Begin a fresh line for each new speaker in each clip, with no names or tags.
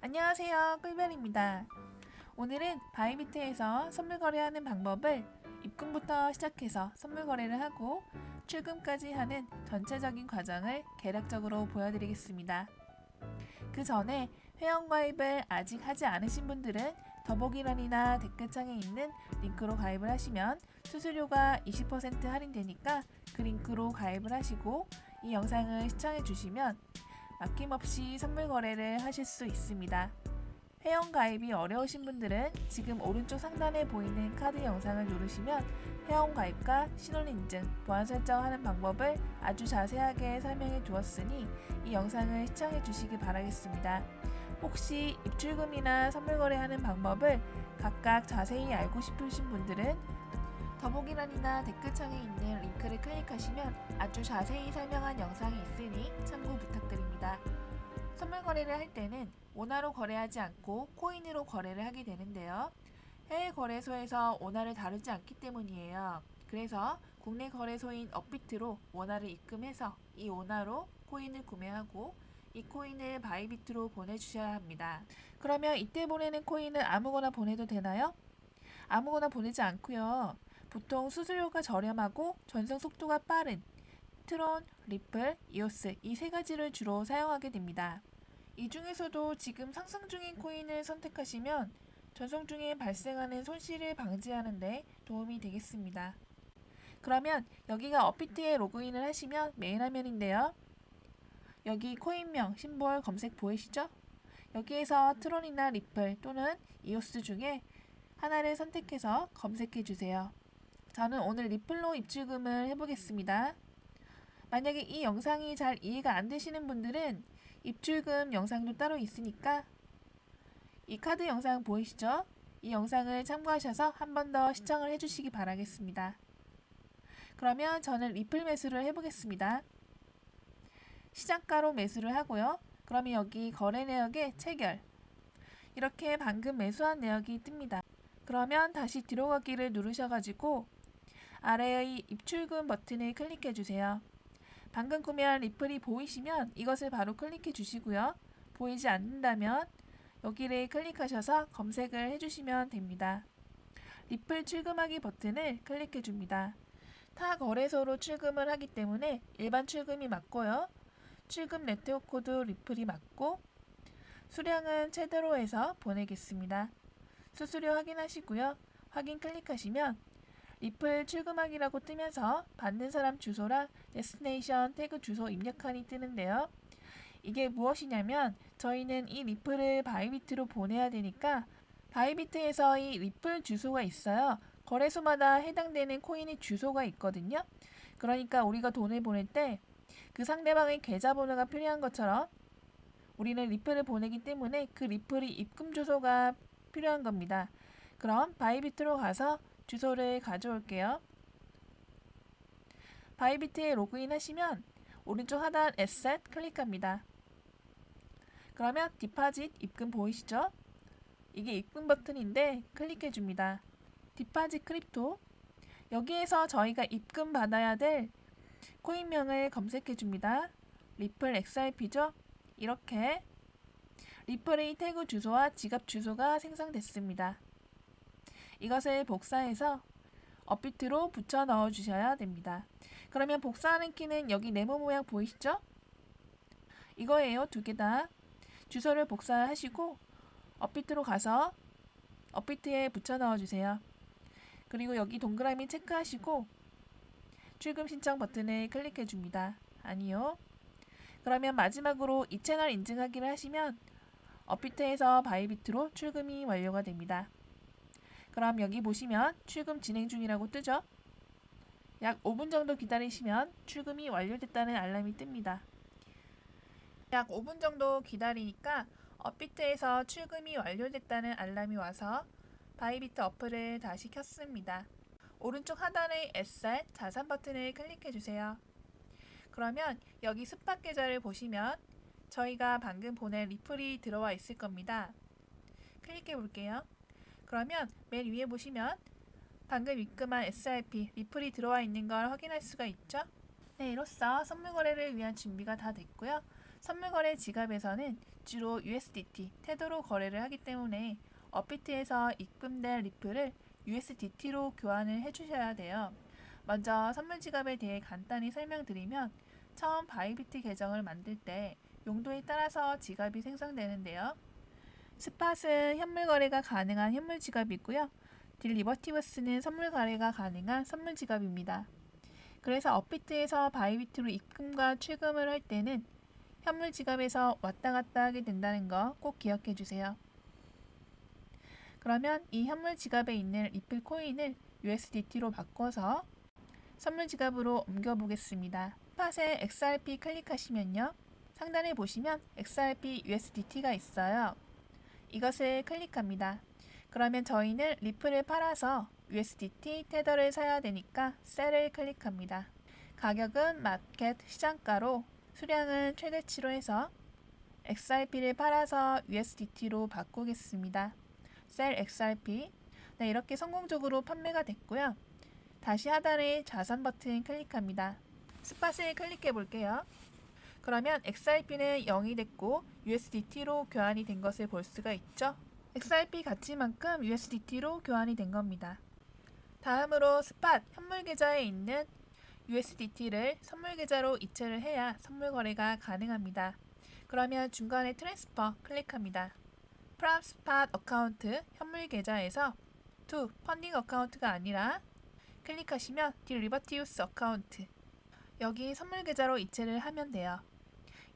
안녕하세요. 꿀별입니다. 오늘은 바이비트에서 선물 거래하는 방법을 입금부터 시작해서 선물 거래를 하고 출금까지 하는 전체적인 과정을 개략적으로 보여드리겠습니다. 그 전에 회원가입을 아직 하지 않으신 분들은 더보기란이나 댓글창에 있는 링크로 가입을 하시면 수수료가 20% 할인되니까 그 링크로 가입을 하시고 이 영상을 시청해 주시면 아낌없이 선물 거래를 하실 수 있습니다. 회원 가입이 어려우신 분들은 지금 오른쪽 상단에 보이는 카드 영상을 누르시면 회원 가입과 신원 인증, 보안 설정하는 방법을 아주 자세하게 설명해 두었으니 이 영상을 시청해 주시기 바라겠습니다. 혹시 입출금이나 선물 거래하는 방법을 각각 자세히 알고 싶으신 분들은 더보기란이나 댓글창에 있는 링크를 클릭하시면 아주 자세히 설명한 영상이 있으니 참고 부탁드립니다. 선물 거래를 할 때는 원화로 거래하지 않고 코인으로 거래를 하게 되는데요. 해외 거래소에서 원화를 다루지 않기 때문이에요. 그래서 국내 거래소인 업비트로 원화를 입금해서 이 원화로 코인을 구매하고 이 코인을 바이비트로 보내주셔야 합니다. 그러면 이때 보내는 코인을 아무거나 보내도 되나요? 아무거나 보내지 않고요. 보통 수수료가 저렴하고 전송 속도가 빠른 트론, 리플, 이오스 이 세 가지를 주로 사용하게 됩니다. 이 중에서도 지금 상승 중인 코인을 선택하시면 전송 중에 발생하는 손실을 방지하는데 도움이 되겠습니다. 그러면 여기가 업비트에 로그인을 하시면 메인 화면인데요. 여기 코인명, 심볼 검색 보이시죠? 여기에서 트론이나 리플 또는 이오스 중에 하나를 선택해서 검색해 주세요. 저는 오늘 리플로 입출금을 해보겠습니다. 만약에 이 영상이 잘 이해가 안 되시는 분들은 입출금 영상도 따로 있으니까 이 카드 영상 보이시죠? 이 영상을 참고하셔서 한 번 더 시청을 해주시기 바라겠습니다. 그러면 저는 리플 매수를 해보겠습니다. 시장가로 매수를 하고요. 그러면 여기 거래 내역에 체결 이렇게 방금 매수한 내역이 뜹니다. 그러면 다시 뒤로 가기를 누르셔가지고 아래의 입출금 버튼을 클릭해 주세요. 방금 구매한 리플이 보이시면 이것을 바로 클릭해 주시고요. 보이지 않는다면 여기를 클릭하셔서 검색을 해주시면 됩니다. 리플 출금하기 버튼을 클릭해 줍니다. 타 거래소로 출금을 하기 때문에 일반 출금이 맞고요. 출금 네트워크 코드 리플이 맞고 수량은 최대로 해서 보내겠습니다. 수수료 확인하시고요. 확인 클릭하시면 리플 출금하기라고 뜨면서 받는 사람 주소랑 데스티네이션 태그 주소 입력하니 뜨는데요. 이게 무엇이냐면 저희는 이 리플을 바이비트로 보내야 되니까 바이비트에서 이 리플 주소가 있어요. 거래소마다 해당되는 코인의 주소가 있거든요. 그러니까 우리가 돈을 보낼 때 그 상대방의 계좌번호가 필요한 것처럼 우리는 리플을 보내기 때문에 그 리플이 입금 주소가 필요한 겁니다. 그럼 바이비트로 가서 주소를 가져올게요. 바이비트에 로그인 하시면 오른쪽 하단 에셋 클릭합니다. 그러면 디파짓 입금 보이시죠? 이게 입금 버튼인데 클릭해 줍니다. 디파짓 크립토 여기에서 저희가 입금 받아야 될 코인명을 검색해 줍니다. 리플 XRP죠? 이렇게 리플의 태그 주소와 지갑 주소가 생성됐습니다. 이것을 복사해서 업비트로 붙여 넣어 주셔야 됩니다. 그러면 복사하는 키는 여기 네모 모양 보이시죠? 이거예요. 두 개 다. 주소를 복사하시고 업비트로 가서 업비트에 붙여 넣어 주세요. 그리고 여기 동그라미 체크하시고 출금 신청 버튼을 클릭해 줍니다. 아니요. 그러면 마지막으로 이 채널 인증하기를 하시면 업비트에서 바이비트로 출금이 완료가 됩니다. 그럼 여기 보시면 출금 진행 중이라고 뜨죠? 약 5분 정도 기다리시면 출금이 완료됐다는 알람이 뜹니다. 약 5분 정도 기다리니까 업비트에서 출금이 완료됐다는 알람이 와서 바이비트 어플을 다시 켰습니다. 오른쪽 하단의 SR 자산 버튼을 클릭해 주세요. 그러면 여기 스팟 계좌를 보시면 저희가 방금 보낸 리플이 들어와 있을 겁니다. 클릭해 볼게요. 그러면 맨 위에 보시면 방금 입금한 SRP 리플이 들어와 있는 걸 확인할 수가 있죠. 네, 이로써 선물 거래를 위한 준비가 다 됐고요. 선물 거래 지갑에서는 주로 USDT, 테더로 거래를 하기 때문에 업비트에서 입금된 리플을 USDT로 교환을 해주셔야 돼요. 먼저 선물 지갑에 대해 간단히 설명드리면 처음 바이비트 계정을 만들 때 용도에 따라서 지갑이 생성되는데요. 스팟은 현물 거래가 가능한 현물 지갑이고요. 딜리버티브스는 선물 거래가 가능한 선물 지갑입니다. 그래서 업비트에서 바이비트로 입금과 출금을 할 때는 현물 지갑에서 왔다 갔다 하게 된다는 거 꼭 기억해 주세요. 그러면 이 현물 지갑에 있는 리플 코인을 USDT로 바꿔서 선물 지갑으로 옮겨 보겠습니다. 팟에 XRP 클릭하시면요. 상단에 보시면 XRP USDT가 있어요. 이것을 클릭합니다. 그러면 저희는 리플을 팔아서 USDT 테더를 사야 되니까 셀을 클릭합니다. 가격은 마켓 시장가로 수량은 최대치로 해서 XRP를 팔아서 USDT로 바꾸겠습니다. 셀 XRP 네, 이렇게 성공적으로 판매가 됐고요. 다시 하단에 자산 버튼 클릭합니다. 스팟을 클릭해 볼게요. 그러면 XRP는 0이 됐고 USDT로 교환이 된 것을 볼 수가 있죠. XRP 가치만큼 USDT로 교환이 된 겁니다. 다음으로 스팟 현물 계좌에 있는 USDT를 선물 계좌로 이체를 해야 선물 거래가 가능합니다. 그러면 중간에 트랜스퍼 클릭합니다. 프람 스팟 어카운트 현물 계좌에서 to 펀딩 어카운트가 아니라 클릭하시면 딜리버티우스 어카운트 여기 선물 계좌로 이체를 하면 돼요.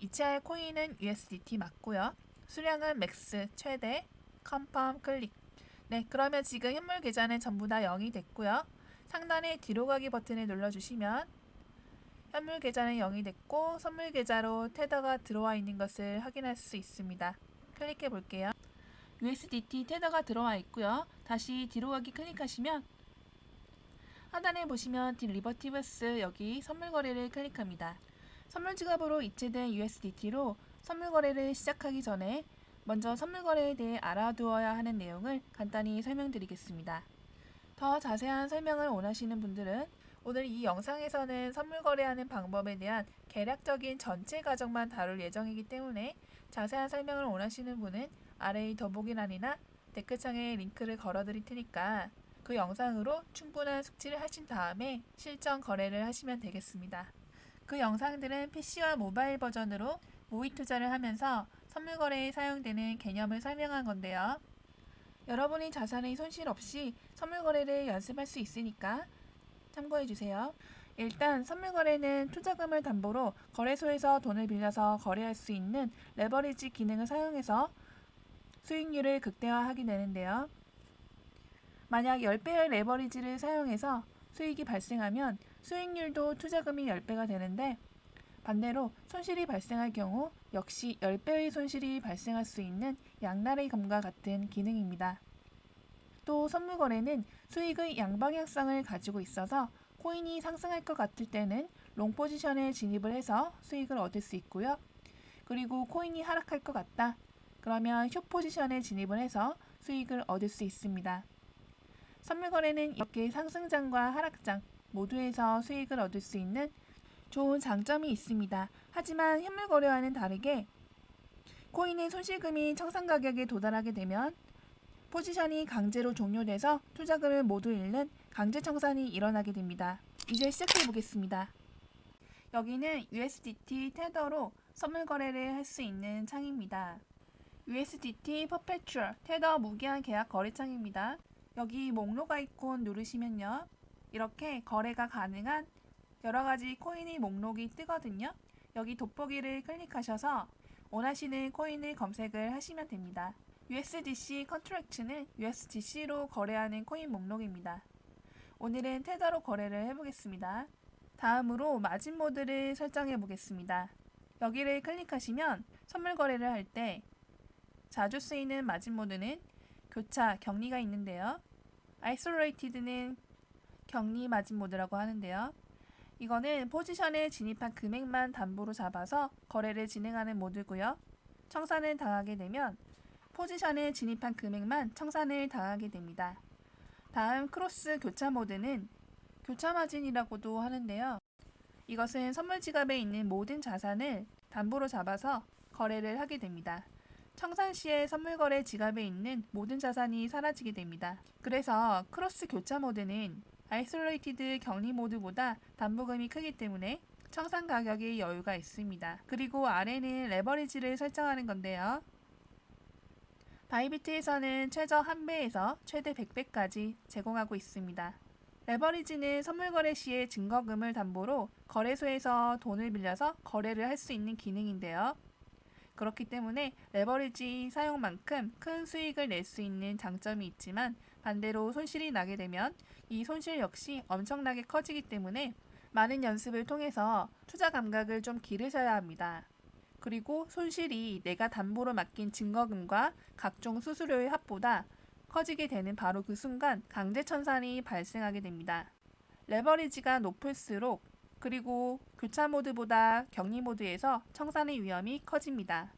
이체할 코인은 USDT 맞고요. 수량은 맥스 최대 컨펌 클릭 네 그러면 지금 현물 계좌는 전부 다 0이 됐고요. 상단에 뒤로 가기 버튼을 눌러주시면 현물 계좌는 0이 됐고 선물 계좌로 테더가 들어와 있는 것을 확인할 수 있습니다. 클릭해 볼게요. USDT 테더가 들어와 있고요. 다시 뒤로 가기 클릭하시면 하단에 보시면 딜리버티브스 여기 선물 거래를 클릭합니다. 선물 지갑으로 이체된 USDT로 선물 거래를 시작하기 전에 먼저 선물 거래에 대해 알아두어야 하는 내용을 간단히 설명드리겠습니다. 더 자세한 설명을 원하시는 분들은 오늘 이 영상에서는 선물 거래하는 방법에 대한 개략적인 전체 과정만 다룰 예정이기 때문에 자세한 설명을 원하시는 분은 아래의 더보기란이나 댓글창에 링크를 걸어드릴 테니까 그 영상으로 충분한 숙지를 하신 다음에 실전 거래를 하시면 되겠습니다. 그 영상들은 PC와 모바일 버전으로 모의 투자를 하면서 선물 거래에 사용되는 개념을 설명한 건데요. 여러분이 자산의 손실 없이 선물 거래를 연습할 수 있으니까 참고해 주세요. 일단 선물 거래는 투자금을 담보로 거래소에서 돈을 빌려서 거래할 수 있는 레버리지 기능을 사용해서 수익률을 극대화하게 되는데요. 만약 10배의 레버리지를 사용해서 수익이 발생하면 수익률도 투자금이 10배가 되는데 반대로 손실이 발생할 경우 역시 10배의 손실이 발생할 수 있는 양날의 검과 같은 기능입니다. 또 선물 거래는 수익의 양방향성을 가지고 있어서 코인이 상승할 것 같을 때는 롱 포지션에 진입을 해서 수익을 얻을 수 있고요. 그리고 코인이 하락할 것 같다. 그러면 숏 포지션에 진입을 해서 수익을 얻을 수 있습니다. 선물 거래는 이렇게 상승장과 하락장 모두에서 수익을 얻을 수 있는 좋은 장점이 있습니다. 하지만 현물 거래와는 다르게 코인의 손실금이 청산 가격에 도달하게 되면 포지션이 강제로 종료돼서 투자금을 모두 잃는 강제 청산이 일어나게 됩니다. 이제 시작해 보겠습니다. 여기는 USDT 테더로 선물 거래를 할 수 있는 창입니다. USDT 퍼페추얼 테더 무기한 계약 거래 창입니다. 여기 목록 아이콘 누르시면요. 이렇게 거래가 가능한 여러 가지 코인의 목록이 뜨거든요. 여기 돋보기를 클릭하셔서 원하시는 코인을 검색을 하시면 됩니다. USDC 컨트랙트는 USDC로 거래하는 코인 목록입니다. 오늘은 테더로 거래를 해보겠습니다. 다음으로 마진 모드를 설정해 보겠습니다. 여기를 클릭하시면 선물 거래를 할 때 자주 쓰이는 마진 모드는 교차, 격리가 있는데요. 아이솔레이티드는 격리 마진 모드라고 하는데요. 이거는 포지션에 진입한 금액만 담보로 잡아서 거래를 진행하는 모드고요. 청산을 당하게 되면 포지션에 진입한 금액만 청산을 당하게 됩니다. 다음 크로스 교차 모드는 교차 마진이라고도 하는데요. 이것은 선물 지갑에 있는 모든 자산을 담보로 잡아서 거래를 하게 됩니다. 청산시의 선물거래 지갑에 있는 모든 자산이 사라지게 됩니다. 그래서 크로스 교차 모드는 아이솔레이티드 격리 모드보다 담보금이 크기 때문에 청산 가격에 여유가 있습니다. 그리고 아래는 레버리지를 설정하는 건데요. 바이비트에서는 최저 1배에서 최대 100배까지 제공하고 있습니다. 레버리지는 선물 거래 시에 증거금을 담보로 거래소에서 돈을 빌려서 거래를 할 수 있는 기능인데요. 그렇기 때문에 레버리지 사용만큼 큰 수익을 낼 수 있는 장점이 있지만 반대로 손실이 나게 되면 이 손실 역시 엄청나게 커지기 때문에 많은 연습을 통해서 투자 감각을 좀 기르셔야 합니다. 그리고 손실이 내가 담보로 맡긴 증거금과 각종 수수료의 합보다 커지게 되는 바로 그 순간 강제천산이 발생하게 됩니다. 레버리지가 높을수록 그리고 교차 모드보다 격리 모드에서 청산의 위험이 커집니다.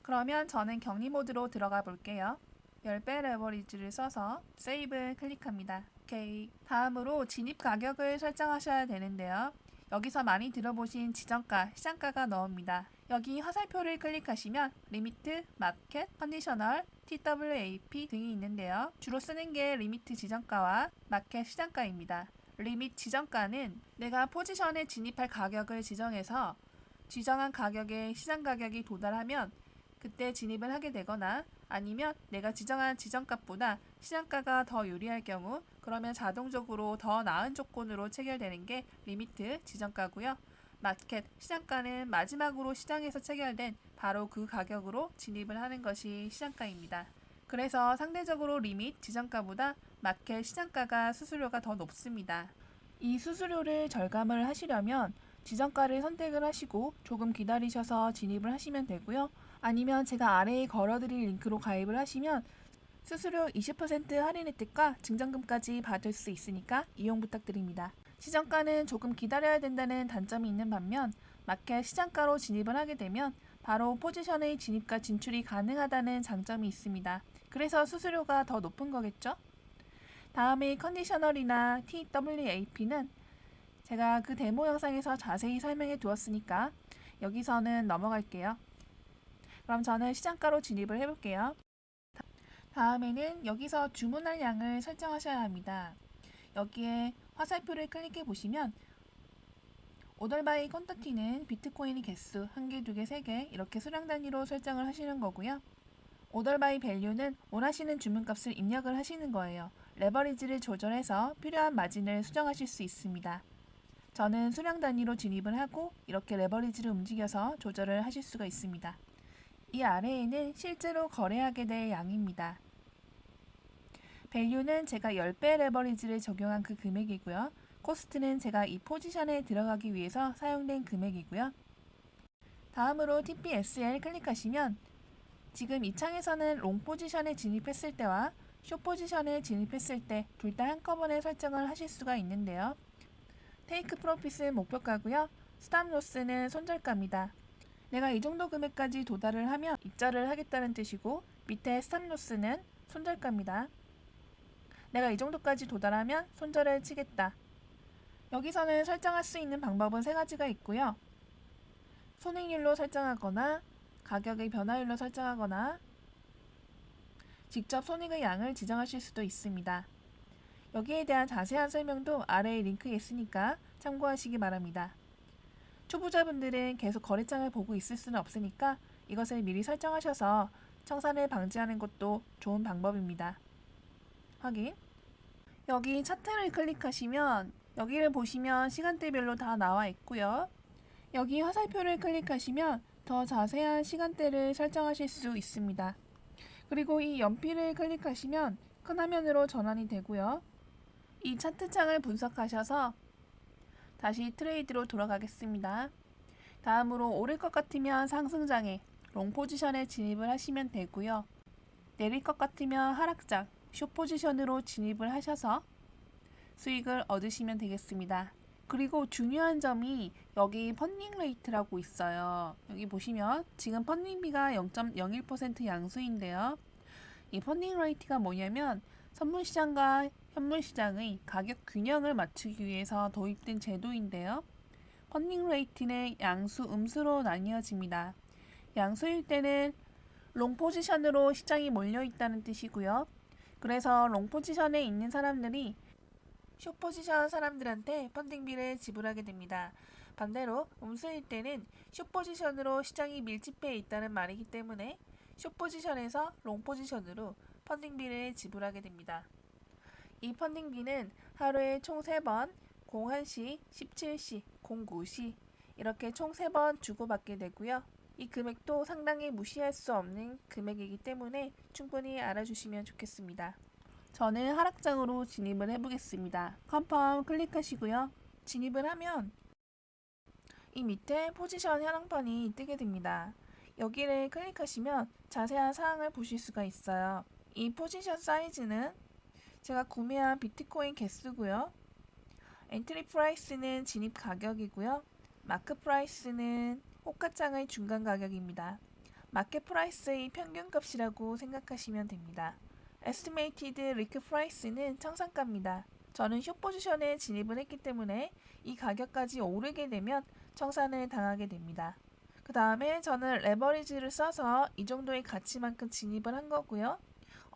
그러면 저는 격리 모드로 들어가 볼게요. 10배 레버리지를 써서 세이브 클릭합니다. 오케이. 다음으로 진입 가격을 설정하셔야 되는데요. 여기서 많이 들어보신 지정가, 시장가가 나옵니다. 여기 화살표를 클릭하시면 리미트, 마켓, 컨디셔널, TWAP 등이 있는데요. 주로 쓰는 게 리미트 지정가와 마켓 시장가입니다. 리밋 지정가는 내가 포지션에 진입할 가격을 지정해서 지정한 가격에 시장 가격이 도달하면 그때 진입을 하게 되거나 아니면 내가 지정한 지정값보다 시장가가 더 유리할 경우 그러면 자동적으로 더 나은 조건으로 체결되는 게 리미트 지정가고요. 마켓 시장가는 마지막으로 시장에서 체결된 바로 그 가격으로 진입을 하는 것이 시장가입니다. 그래서 상대적으로 리밋 지정가보다 마켓 시장가가 수수료가 더 높습니다. 이 수수료를 절감을 하시려면 지정가를 선택을 하시고 조금 기다리셔서 진입을 하시면 되고요. 아니면 제가 아래에 걸어드릴 링크로 가입을 하시면 수수료 20% 할인 혜택과 증정금까지 받을 수 있으니까 이용 부탁드립니다. 시정가는 조금 기다려야 된다는 단점이 있는 반면 마켓 시장가로 진입을 하게 되면 바로 포지션의 진입과 진출이 가능하다는 장점이 있습니다. 그래서 수수료가 더 높은 거겠죠? 다음에 컨디셔널이나 TWAP는 제가 그 데모 영상에서 자세히 설명해 두었으니까 여기서는 넘어갈게요. 그럼 저는 시장가로 진입을 해볼게요. 다음에는 여기서 주문할 양을 설정하셔야 합니다. 여기에 화살표를 클릭해 보시면 오더바이 퀀터티는 비트코인의 개수 1개, 2개, 3개 이렇게 수량 단위로 설정을 하시는 거고요. 오더바이 밸류는 원하시는 주문값을 입력을 하시는 거예요. 레버리지를 조절해서 필요한 마진을 수정하실 수 있습니다. 저는 수량 단위로 진입을 하고 이렇게 레버리지를 움직여서 조절을 하실 수가 있습니다. 이 아래에는 실제로 거래하게 될 양입니다. 밸류는 제가 10배 레버리지를 적용한 그 금액이고요. 코스트는 제가 이 포지션에 들어가기 위해서 사용된 금액이고요. 다음으로 TPSL 클릭하시면 지금 이 창에서는 롱 포지션에 진입했을 때와 쇼 포지션에 진입했을 때 둘 다 한꺼번에 설정을 하실 수가 있는데요. 테이크 프로핏은 목표가고요. 스탑 로스는 손절가입니다. 내가 이 정도 금액까지 도달을 하면 입자를 하겠다는 뜻이고 밑에 스탑 로스는 손절가입니다. 내가 이 정도까지 도달하면 손절을 치겠다. 여기서는 설정할 수 있는 방법은 세 가지가 있고요. 손익률로 설정하거나 가격의 변화율로 설정하거나 직접 손익의 양을 지정하실 수도 있습니다. 여기에 대한 자세한 설명도 아래의 링크에 있으니까 참고하시기 바랍니다. 초보자분들은 계속 거래장을 보고 있을 수는 없으니까 이것을 미리 설정하셔서 청산을 방지하는 것도 좋은 방법입니다. 확인. 여기 차트를 클릭하시면 여기를 보시면 시간대별로 다 나와 있고요. 여기 화살표를 클릭하시면 더 자세한 시간대를 설정하실 수 있습니다. 그리고 이 연필을 클릭하시면 큰 화면으로 전환이 되고요. 이 차트 창을 분석하셔서 다시 트레이드로 돌아가겠습니다. 다음으로 오를 것 같으면 상승장에 롱 포지션에 진입을 하시면 되고요. 내릴 것 같으면 하락장, 쇼 포지션으로 진입을 하셔서 수익을 얻으시면 되겠습니다. 그리고 중요한 점이 여기 펀딩 레이트라고 있어요. 여기 보시면 지금 펀딩비가 0.01% 양수인데요. 이 펀딩 레이트가 뭐냐면 선물 시장과 현물 시장의 가격 균형을 맞추기 위해서 도입된 제도인데요. 펀딩 레이트는 양수, 음수로 나뉘어집니다. 양수일 때는 롱 포지션으로 시장이 몰려 있다는 뜻이고요. 그래서 롱 포지션에 있는 사람들이 숏 포지션 사람들한테 펀딩비를 지불하게 됩니다. 반대로 음수일 때는 숏 포지션으로 시장이 밀집해 있다는 말이기 때문에 숏 포지션에서 롱 포지션으로 펀딩비를 지불하게 됩니다. 이 펀딩비는 하루에 총 3번 01시, 17시, 09시 이렇게 총 3번 주고받게 되고요. 이 금액도 상당히 무시할 수 없는 금액이기 때문에 충분히 알아주시면 좋겠습니다. 저는 하락장으로 진입을 해보겠습니다. 컨펌 클릭하시고요. 진입을 하면 이 밑에 포지션 현황판이 뜨게 됩니다. 여기를 클릭하시면 자세한 사항을 보실 수가 있어요. 이 포지션 사이즈는 제가 구매한 비트코인 개수고요. 엔트리 프라이스는 진입 가격이고요. 마크 프라이스는 호가장의 중간 가격입니다. 마켓 프라이스의 평균 값이라고 생각하시면 됩니다. 에스티메이티드 리크 프라이스는 청산가입니다. 저는 숏 포지션에 진입을 했기 때문에 이 가격까지 오르게 되면 청산을 당하게 됩니다. 그 다음에 저는 레버리지를 써서 이 정도의 가치만큼 진입을 한 거고요.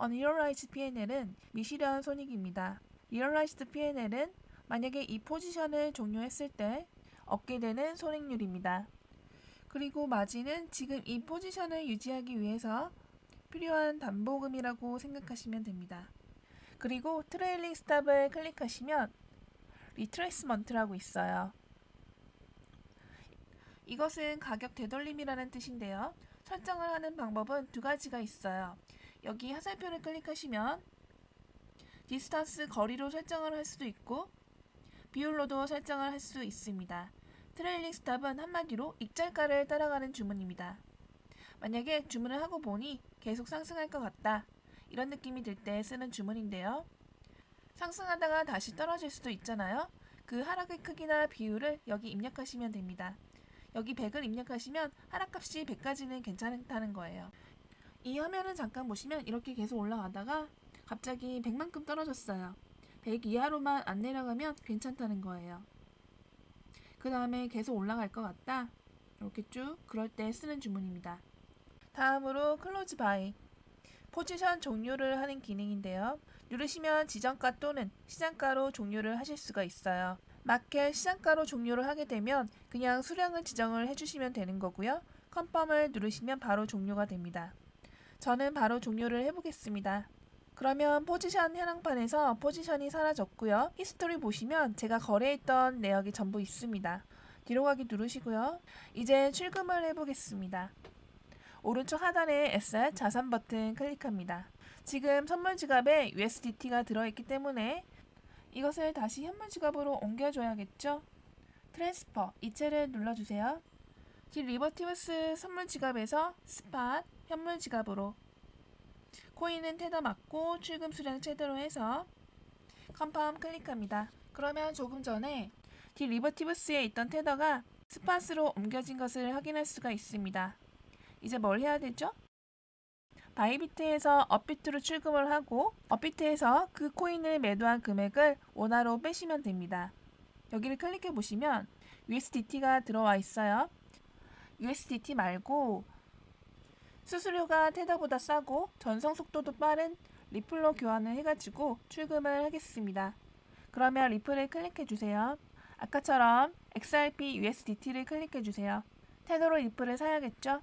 Unrealized P&L은 미실현 손익입니다. Realized P&L은 만약에 이 포지션을 종료했을 때 얻게 되는 손익률입니다. 그리고 마진은 지금 이 포지션을 유지하기 위해서 필요한 담보금이라고 생각하시면 됩니다. 그리고 트레일링 스탑을 클릭하시면 리트레이스먼트라고 있어요. 이것은 가격 되돌림이라는 뜻인데요. 설정을 하는 방법은 두 가지가 있어요. 여기 화살표를 클릭하시면 디스턴스 거리로 설정을 할 수도 있고 비율로도 설정을 할 수 있습니다. 트레일링 스탑은 한마디로 익절가를 따라가는 주문입니다. 만약에 주문을 하고 보니 계속 상승할 것 같다. 이런 느낌이 들 때 쓰는 주문인데요. 상승하다가 다시 떨어질 수도 있잖아요. 그 하락의 크기나 비율을 여기 입력하시면 됩니다. 여기 100을 입력하시면 하락값이 100까지는 괜찮다는 거예요. 이 화면을 잠깐 보시면 이렇게 계속 올라가다가 갑자기 100만큼 떨어졌어요. 100 이하로만 안 내려가면 괜찮다는 거예요. 그 다음에 계속 올라갈 것 같다. 이렇게 쭉 그럴 때 쓰는 주문입니다. 다음으로 클로즈 바이 포지션 종료를 하는 기능인데요. 누르시면 지정가 또는 시장가로 종료를 하실 수가 있어요. 마켓 시장가로 종료를 하게 되면 그냥 수량을 지정을 해주시면 되는 거고요. 컨펌을 누르시면 바로 종료가 됩니다. 저는 바로 종료를 해보겠습니다. 그러면 포지션 현황판에서 포지션이 사라졌고요. 히스토리 보시면 제가 거래했던 내역이 전부 있습니다. 뒤로 가기 누르시고요. 이제 출금을 해보겠습니다. 오른쪽 하단에 Asset 자산 버튼 클릭합니다. 지금 선물 지갑에 USDT가 들어있기 때문에 이것을 다시 현물 지갑으로 옮겨줘야겠죠? 트랜스퍼 이체를 눌러주세요. 딜 리버티브스 선물 지갑에서 스팟 현물 지갑으로 코인은 테더 맞고 출금 수량 최대로 해서 컨펌 클릭합니다. 그러면 조금 전에 딜 리버티브스에 있던 테더가 스팟으로 옮겨진 것을 확인할 수가 있습니다. 이제 뭘 해야 되죠? 바이비트에서 업비트로 출금을 하고 업비트에서 그 코인을 매도한 금액을 원화로 빼시면 됩니다. 여기를 클릭해 보시면 USDT가 들어와 있어요. USDT 말고 수수료가 테더보다 싸고 전송 속도도 빠른 리플로 교환을 해가지고 출금을 하겠습니다. 그러면 리플을 클릭해 주세요. 아까처럼 XRP USDT를 클릭해 주세요. 테더로 리플을 사야겠죠?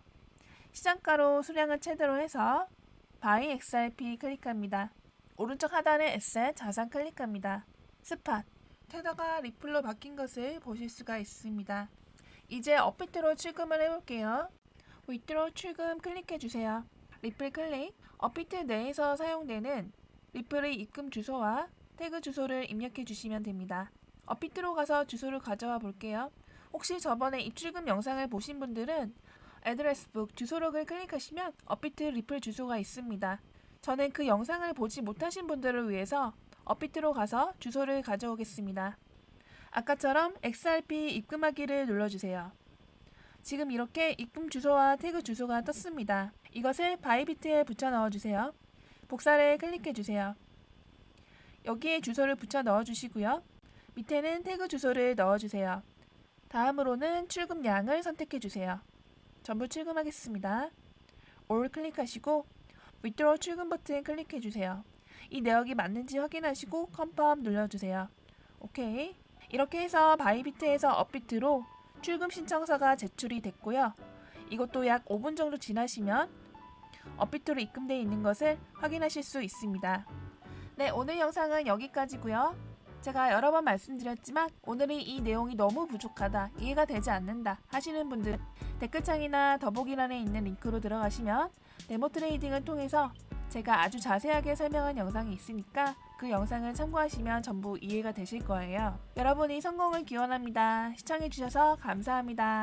시장가로 수량을 최대로 해서 바이 XRP 클릭합니다. 오른쪽 하단에 에셋 자산 클릭합니다. 스팟 테더가 리플로 바뀐 것을 보실 수가 있습니다. 이제 업비트로 출금을 해볼게요. 위트로 출금 클릭해 주세요. 리플 클릭 업비트 내에서 사용되는 리플의 입금 주소와 태그 주소를 입력해 주시면 됩니다. 업비트로 가서 주소를 가져와 볼게요. 혹시 저번에 입출금 영상을 보신 분들은 애드레스북 주소록을 클릭하시면 업비트 리플 주소가 있습니다. 저는 그 영상을 보지 못하신 분들을 위해서 업비트로 가서 주소를 가져오겠습니다. 아까처럼 XRP 입금하기를 눌러주세요. 지금 이렇게 입금 주소와 태그 주소가 떴습니다. 이것을 바이비트에 붙여 넣어주세요. 복사를 클릭해주세요. 여기에 주소를 붙여 넣어주시고요. 밑에는 태그 주소를 넣어주세요. 다음으로는 출금량을 선택해 주세요. 전부 출금하겠습니다. All 클릭하시고 Withdraw 출금 버튼 클릭해 주세요. 이 내역이 맞는지 확인하시고 Confirm 눌러주세요. 오케이. 이렇게 해서 바이비트에서 업비트로 출금 신청서가 제출이 됐고요. 이것도 약 5분 정도 지나시면 업비트로 입금되어 있는 것을 확인하실 수 있습니다. 네, 오늘 영상은 여기까지고요. 제가 여러 번 말씀드렸지만 오늘의 이 내용이 너무 부족하다, 이해가 되지 않는다 하시는 분들 댓글창이나 더보기란에 있는 링크로 들어가시면 데모 트레이딩을 통해서 제가 아주 자세하게 설명한 영상이 있으니까 그 영상을 참고하시면 전부 이해가 되실 거예요. 여러분이 성공을 기원합니다. 시청해주셔서 감사합니다.